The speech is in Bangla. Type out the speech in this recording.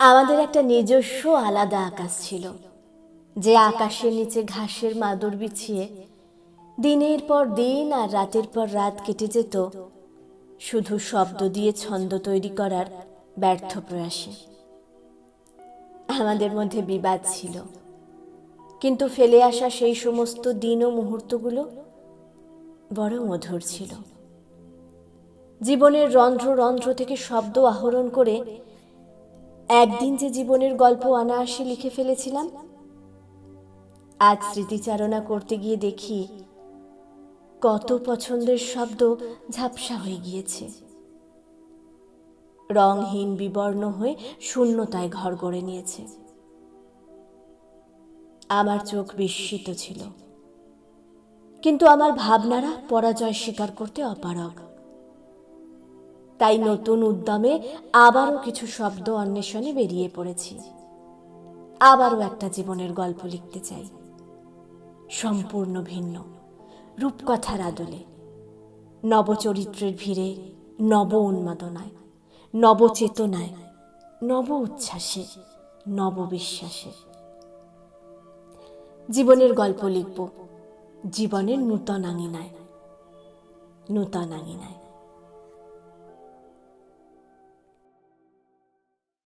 আমাদের একটা নিজস্ব আলাদা আকাশ ছিল, যে আকাশের নিচে ঘাসের মাদুর বিছিয়ে দিনের পর দিন আর রাতের পর রাত কেটে যেত, শুধু শব্দ দিয়ে ছন্দ তৈরি করার ব্যর্থ প্রয়াসে। আমাদের মধ্যে বিবাদ ছিল, কিন্তু ফেলে আসা সেই সমস্ত দিন ও মুহূর্তগুলো বড় মধুর ছিল। জীবনের রন্ধ্র রন্ধ্র থেকে শব্দ আহরণ করে একদিন যে জীবনের গল্প অনায়াসে লিখে ফেলেছিলাম, আজ স্মৃতিচারণা করতে গিয়ে দেখি কত পছন্দের শব্দ ঝাপসা হয়ে গিয়েছে। রংহীন বিবর্ণ হয়ে শূন্যতায় ঘর গড়ে নিয়েছে। আমার চোখ বিস্মিত ছিল। কিন্তু আমার ভাবনারা পরাজয় স্বীকার করতে অপারগ। তাই নতুন উদ্যমে আবারও কিছু শব্দ অন্বেষণে বেরিয়ে পড়েছি। আবারও একটা জীবনের গল্প লিখতে চাই। সম্পূর্ণ ভিন্ন। রূপকথার আদলে। নবচরিত্রের ভিড়ে নব উন্মাদনায় নবচেতনায় নব উচ্ছ্বাসে নববিশ্বাসে জীবনের গল্প লিখব। জীবনের নূতন আঙিনায়। নূতন আঙিনায়।